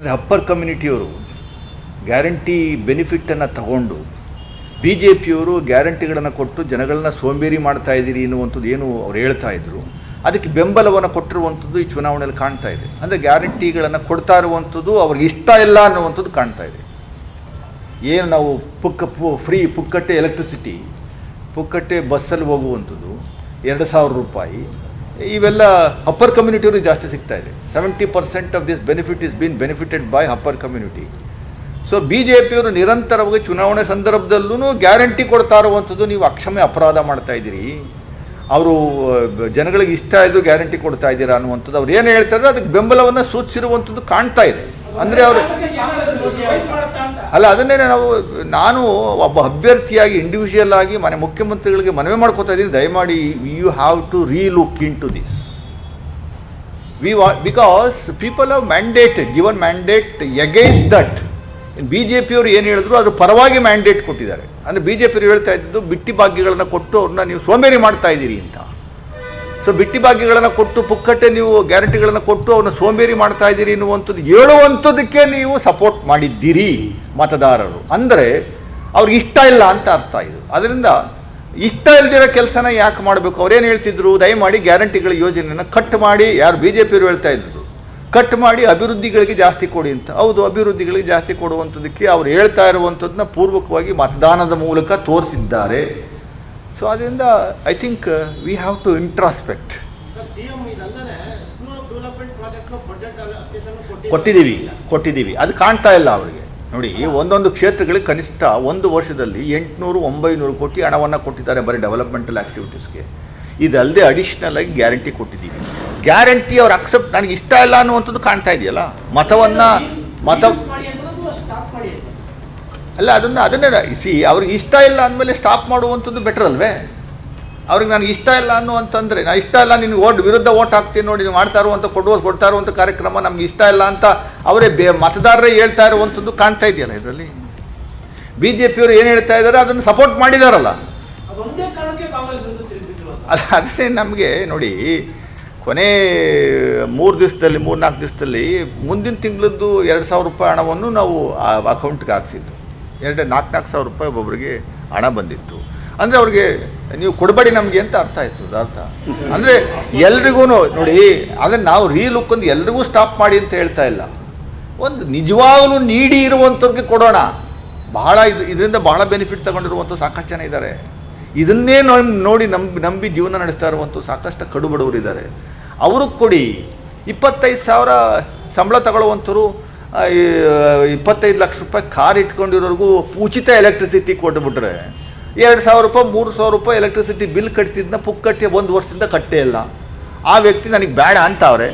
ಅಂದರೆ upper ಕಮ್ಯುನಿಟಿಯವರು guarantee ಬೆನಿಫಿಟನ್ನು ತಗೊಂಡು B J ಪಿಯವರು ಗ್ಯಾರಂಟಿಗಳನ್ನು ಕೊಟ್ಟು ಜನಗಳನ್ನ ಸೋಂಬೇರಿ ಮಾಡ್ತಾ ಇದ್ದೀರಿ ಎನ್ನುವಂಥದ್ದು ಏನು ಅವ್ರು ಹೇಳ್ತಾ ಇದ್ರು. ಅದಕ್ಕೆ ಬೆಂಬಲವನ್ನು ಕೊಟ್ಟಿರುವಂಥದ್ದು ಈ ಚುನಾವಣೆಯಲ್ಲಿ ಕಾಣ್ತಾ ಇದೆ. ಅಂದರೆ ಗ್ಯಾರಂಟಿಗಳನ್ನು ಕೊಡ್ತಾ ಇರುವಂಥದ್ದು ಅವ್ರಿಗೆ ಇಷ್ಟ ಇಲ್ಲ ಅನ್ನುವಂಥದ್ದು ಕಾಣ್ತಾ ಇದೆ. ಏನು ನಾವು ಪುಕ್ಕ ಫ್ರೀ ಪುಕ್ಕಟ್ಟೆ ಎಲೆಕ್ಟ್ರಿಸಿಟಿ ಪುಕ್ಕಟ್ಟೆ ಬಸ್ಸಲ್ಲಿ ಹೋಗುವಂಥದ್ದು, ಎರಡು ಸಾವಿರ ರೂಪಾಯಿ. ಇವೆಲ್ಲ ಅಪ್ಪರ್ ಕಮ್ಯುನಿಟಿಯವರು ಜಾಸ್ತಿ ಸಿಗ್ತಾ ಇದೆ. Seventy percent of this benefit is been benefited by upper community so B J ಪಿಯವರು ನಿರಂತರವಾಗಿ ಚುನಾವಣೆ ಸಂದರ್ಭದಲ್ಲೂ ಗ್ಯಾರಂಟಿ ಕೊಡ್ತಾ ಇರುವಂಥದ್ದು ನೀವು ಅಕ್ಷಮೆ ಅಪರಾಧ ಮಾಡ್ತಾ ಇದ್ದೀರಿ. ಅವರು ಜನಗಳಿಗೆ ಇಷ್ಟ ಇದ್ದು ಗ್ಯಾರಂಟಿ ಕೊಡ್ತಾ ಇದ್ದೀರಾ ಅನ್ನುವಂಥದ್ದು ಅವ್ರು ಏನು ಹೇಳ್ತಾರೆ ಅದಕ್ಕೆ ಬೆಂಬಲವನ್ನು ಸೂಚಿಸಿರುವಂಥದ್ದು ಕಾಣ್ತಾ ಇದೆ. ಅಂದರೆ ಅವರು ಅಲ್ಲ ಅದನ್ನೇ ನಾವು ನಾನು ಒಬ್ಬ ಅಭ್ಯರ್ಥಿಯಾಗಿ ಇಂಡಿವಿಜುವಲ್ ಆಗಿ ಮನೆ ಮುಖ್ಯಮಂತ್ರಿಗಳಿಗೆ ಮನವಿ ಮಾಡ್ಕೋತಾ ಇದ್ದೀನಿ. ದಯಮಾಡಿ you have to relook into this V ವಾ because people have mandated given mandate against that B J ಪಿಯವರು ಏನು ಹೇಳಿದ್ರು ಅದ್ರ ಪರವಾಗಿ ಮ್ಯಾಂಡೇಟ್ ಕೊಟ್ಟಿದ್ದಾರೆ. ಅಂದರೆ ಬಿ ಜೆ ಪಿಯವರು ಹೇಳ್ತಾ ಇದ್ದು ಬಿಟ್ಟಿ ಭಾಗ್ಯಗಳನ್ನು ಕೊಟ್ಟು ಅವ್ರನ್ನ ನೀವು ಸೋಮೇರಿ ಮಾಡ್ತಾ ಇದ್ದೀರಿ ಅಂತ. ಸೊ ಬಿಟ್ಟಿ ಭಾಗ್ಯಗಳನ್ನು ಕೊಟ್ಟು, ಪುಕ್ಕಟ್ಟೆ ನೀವು ಗ್ಯಾರಂಟಿಗಳನ್ನು ಕೊಟ್ಟು ಅವನು ಸೋಂಬೇರಿ ಮಾಡ್ತಾ ಇದ್ದೀರಿ ಎನ್ನುವಂಥದ್ದು ಹೇಳುವಂಥದ್ದಕ್ಕೆ ನೀವು ಸಪೋರ್ಟ್ ಮಾಡಿದ್ದೀರಿ ಮತದಾರರು. ಅಂದರೆ ಅವ್ರಿಗೆ ಇಷ್ಟ ಇಲ್ಲ ಅಂತ ಅರ್ಥ ಇದು. ಅದರಿಂದ ಇಷ್ಟ ಇಲ್ದಿರೋ ಕೆಲಸನ ಯಾಕೆ ಮಾಡಬೇಕು? ಅವ್ರೇನು ಹೇಳ್ತಿದ್ರು? ದಯಮಾಡಿ ಗ್ಯಾರಂಟಿಗಳ ಯೋಜನೆಯನ್ನು ಕಟ್ ಮಾಡಿ. ಯಾರು ಬಿ ಜೆ ಪಿಯವರು ಹೇಳ್ತಾ ಇದ್ರು. ಕಟ್ ಮಾಡಿ ಅಭಿವೃದ್ಧಿಗಳಿಗೆ ಜಾಸ್ತಿ ಕೊಡಿ ಅಂತ. ಹೌದು, ಅಭಿವೃದ್ಧಿಗಳಿಗೆ ಜಾಸ್ತಿ ಕೊಡುವಂಥದ್ದಕ್ಕೆ ಅವ್ರು ಹೇಳ್ತಾ ಇರುವಂಥದ್ದನ್ನ ಪೂರ್ವಕವಾಗಿ ಮತದಾನದ ಮೂಲಕ ತೋರಿಸಿದ್ದಾರೆ. ಸೊ ಅದರಿಂದ I think we have to introspect ಕೊಟ್ಟಿದ್ದೀವಿ ಕೊಟ್ಟಿದ್ದೀವಿ. ಅದು ಕಾಣ್ತಾ ಇಲ್ಲ ಅವರಿಗೆ. ನೋಡಿ ಒಂದೊಂದು ಕ್ಷೇತ್ರಗಳಿಗೆ ಕನಿಷ್ಠ ಒಂದು ವರ್ಷದಲ್ಲಿ ಎಂಟುನೂರು ಒಂಬೈನೂರು ಕೋಟಿ ಹಣವನ್ನು ಕೊಟ್ಟಿದ್ದಾರೆ ಬರೀ ಡೆವಲಪ್ಮೆಂಟಲ್ ಆ್ಯಕ್ಟಿವಿಟೀಸ್ಗೆ ಇದಲ್ಲದೆ ಅಡಿಷ್ನಲ್ ಆಗಿ ಗ್ಯಾರಂಟಿ ಕೊಟ್ಟಿದ್ದೀವಿ. ಗ್ಯಾರಂಟಿ ಅವ್ರು ಅಕ್ಸೆಪ್ಟ್ ನನಗೆ ಇಷ್ಟ ಇಲ್ಲ ಅನ್ನುವಂಥದ್ದು ಕಾಣ್ತಾ ಇದೆಯಲ್ಲ? ಮತವನ್ನು ಮತ ಮಾಡಿ ಅನ್ನೋದು ಸ್ಟಾಪ್ ಮಾಡಿ ಅಂತ. ಅಲ್ಲ ಅದನ್ನು ಅದನ್ನೇ ಸಿ ಅವ್ರಿಗೆ ಇಷ್ಟ ಇಲ್ಲ ಅಂದಮೇಲೆ ಸ್ಟಾಪ್ ಮಾಡುವಂಥದ್ದು ಬೆಟರ್ ಅಲ್ವೇ? ಅವ್ರಿಗೆ ನನಗೆ ಇಷ್ಟ ಇಲ್ಲ ಅನ್ನುವಂತಂದರೆ ನಾನು ಇಷ್ಟ ಇಲ್ಲ ನಿನ್ನ ಓಟ್ ವಿರುದ್ಧ ಓಟ್ ಹಾಕ್ತೀನಿ ನೋಡಿ ನೀವು ಮಾಡ್ತಾ ಇರುವಂಥ ಕೊಡುವ ಕೊಡ್ತಾ ಇರುವಂಥ ಕಾರ್ಯಕ್ರಮ ನಮ್ಗೆ ಇಷ್ಟ ಇಲ್ಲ ಅಂತ ಅವರೇ ಬೇ ಮತದಾರರೇ ಹೇಳ್ತಾ ಇರುವಂಥದ್ದು ಕಾಣ್ತಾ ಇದೆಯಲ್ಲ ಇದರಲ್ಲಿ? ಬಿ ಜೆ ಪಿಯವರು ಏನು ಹೇಳ್ತಾ ಇದ್ದಾರೆ ಅದನ್ನು ಸಪೋರ್ಟ್ ಮಾಡಿದಾರಲ್ಲ? ಅಲ್ಲ ಅದೇ ನಮಗೆ ನೋಡಿ ಕೊನೆ ಮೂರು ದಿವಸದಲ್ಲಿ ಮೂರು ನಾಲ್ಕು ದಿವಸದಲ್ಲಿ ಮುಂದಿನ ತಿಂಗಳದ್ದು ಎರಡು ಸಾವಿರ ರೂಪಾಯಿ ಹಣವನ್ನು ನಾವು ಆ ಅಕೌಂಟ್ಗೆ ಹಾಕ್ಸಿದ್ದು. ಎರಡು ನಾಲ್ಕು ನಾಲ್ಕು ಸಾವಿರ ರೂಪಾಯಿ ಒಬ್ಬೊಬ್ಬರಿಗೆ ಹಣ ಬಂದಿತ್ತು. ಅಂದರೆ ಅವ್ರಿಗೆ ನೀವು ಕೊಡಬೇಡಿ ನಮಗೆ ಅಂತ ಅರ್ಥ ಆಯಿತು ಅರ್ಥ. ಅಂದರೆ ಎಲ್ರಿಗೂ ನೋಡಿ ಅದನ್ನು ನಾವು ರೀಲುಕ್ ಒಂದು ಎಲ್ರಿಗೂ ಸ್ಟಾಪ್ ಮಾಡಿ ಅಂತ ಹೇಳ್ತಾ ಇಲ್ಲ. ಒಂದು ನಿಜವಾಗಲೂ ನೀಡಿ ಇರುವಂಥವ್ರಿಗೆ ಕೊಡೋಣ. ಬಹಳ ಇದು, ಇದರಿಂದ ಬಹಳ ಬೆನಿಫಿಟ್ ತಗೊಂಡಿರುವಂಥ ಸಾಕಷ್ಟು ಜನ ಇದ್ದಾರೆ. ಇದನ್ನೇ ನೋಡಿ ನಂಬಿ ನಂಬಿ ಜೀವನ ನಡೆಸ್ತಾ ಇರುವಂಥ ಸಾಕಷ್ಟು ಕಡು ಬಡವರು ಇದ್ದಾರೆ. ಅವ್ರಿಗೆ ಕೊಡಿ. ಇಪ್ಪತ್ತೈದು ಸಾವಿರ ಸಂಬಳ ತಗೊಳ್ಳುವಂಥವ್ರು ಇಪ್ಪತ್ತೈದು ಲಕ್ಷ ರೂಪಾಯಿ ಕಾರ್ ಇಟ್ಕೊಂಡಿರೋರ್ಗೂ ಉಚಿತ ಎಲೆಕ್ಟ್ರಿಸಿಟಿ ಕೊಟ್ಬಿಟ್ರೆ. ಎರಡು ಸಾವಿರ ರೂಪಾಯಿ, ಮೂರು ಸಾವಿರ ರೂಪಾಯಿ ಎಲೆಕ್ಟ್ರಿಸಿಟಿ ಬಿಲ್ ಕಟ್ತಿದ್ನ ಪುಕ್ಕಟ್ಟಿ ಒಂದು ವರ್ಷದಿಂದ ಕಟ್ಟೇ ಇಲ್ಲ. ಆ ವ್ಯಕ್ತಿ ನನಗೆ ಬೇಡ ಅಂತ ಅವ್ರೆ